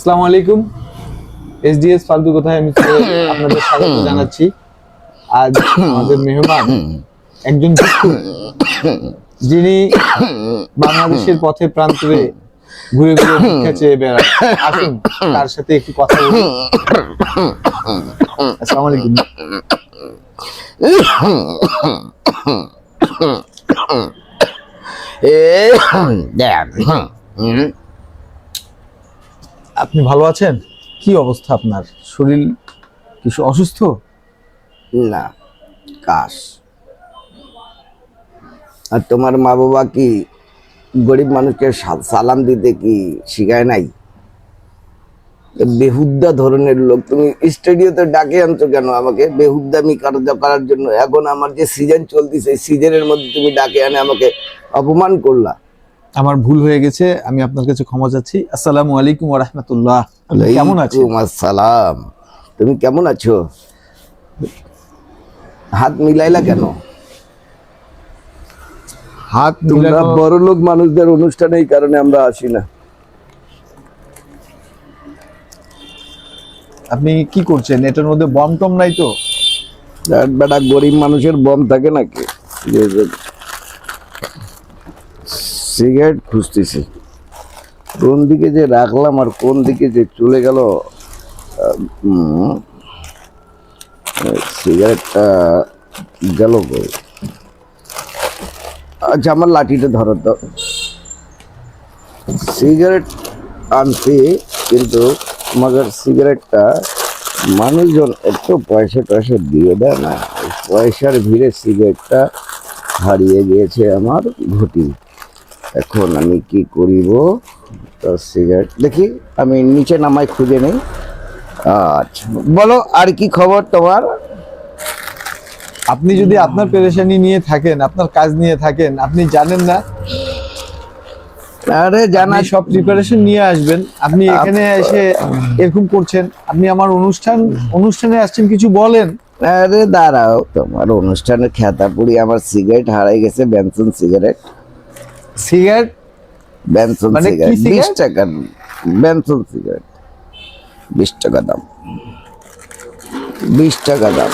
আসসালামু আলাইকুম। এসডিএস ফালতু কথায় আমি আপনাদের স্বাগত জানাচ্ছি। আজ আমাদের মেহমান একজন যিনি বাংলাদেশের পথে প্রান্তরে ঘুরে ঘুরে ভিক্ষা চেয়ে বেড়ান আসুন তার সাথে একটু কথা বলি। আসসালামু আলাইকুম। আপনি ভালো আছেন? কি অবস্থা আপনার? শরীর কিছু অসুস্থ? না, কাশ। আর তোমার মা বাবা কি গরিব মানুষকে সালাম দিতে কি শিখায় নাই? বেহুদ্দা ধরনের লোক, তুমি স্টুডিওতে ডাকে আনছো কেন আমাকে? বেহুদ্দামি করার জন্য। এখন আমার যে সিজন চলতেছে সিজনের মধ্যে তুমি ডাকে আনে আমাকে অপমান করলা। আমার ভুল হয়ে গেছে আমি আপনার কাছে ক্ষমা চাচ্ছি। আসসালামু আলাইকুম ওয়া রাহমাতুল্লাহ। কেমন ওয়ালাইকুম আসসালাম। তুমি কেমন আছো? হাত মিলাইলা কেন? হাত তোমরা বড় লোক মানুষদের অনুষ্ঠানে এই কারণে আমরা আসি না। আপনি কি করছেন? এটার মধ্যে বম টম নাই তো? বেটা গরিব মানুষের বম থাকে নাকি? সিগারেট খুঁজতেছি। কোন দিকে যে রাখলাম আর কোন দিকে যে চলে গেল সিগারেটটা গেল আচ্ছা আমার লাঠিটা ধরো তো সিগারেট আনছি, কিন্তু মগর সিগারেটটা মানুষজন একটু পয়সা টয়সা দিয়ে দেয় না। পয়সার ভিড়ে সিগারেটটা হারিয়ে গিয়েছে আমার ঘটি। এখন আমি কি করিব? তো সিগারেট দেখি আমি নিচে নামাই খুঁজে নেই। আচ্ছা বলো আর কি খবর তোমার? আপনি যদি আপনার পেরেশানি নিয়ে থাকেন আপনার কাজ নিয়ে থাকেন আপনি জানেন না? আরে জানা সব প্রিপারেশন নিয়ে আসবেন। আপনি এখানে এসে এরকম করছেন। আপনি আমার অনুষ্ঠান অনুষ্ঠানে আসছেন কিছু বলেন। আরে দাঁড়াও তোমার অনুষ্ঠানের খেতা পুড়ি আমার সিগারেট হারাই গেছে বেনসন সিগারেট সিগারেট? বেনসন মানে সিগারেট। বিশ টাকা বেনসন সিগারেট। বিশ টাকা দাম। বিশ টাকা দাম।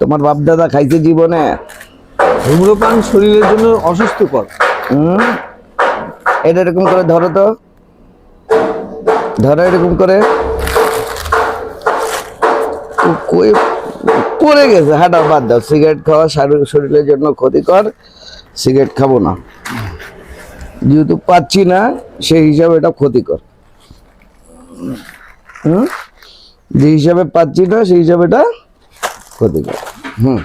তোমার বাপ দাদা খাইছে জীবনে। ধূম্রপান শরীরের জন্য অসুস্থকর হুম? এটা এরকম করে ধরো তো। ধরো এরকম করে। পড়ে গেছে। হাঁটা বাদ দাও। সিগারেট খাওয়া শারীর শরীরের জন্য ক্ষতিকর। সিগারেট খাব না। যেহেতু পাচ্ছি না, সেই হিসাবে এটা ক্ষতিকর। হুম? যে হিসাবে পাচ্ছি না, সেই হিসাবে এটা ক্ষতিকর। হুম।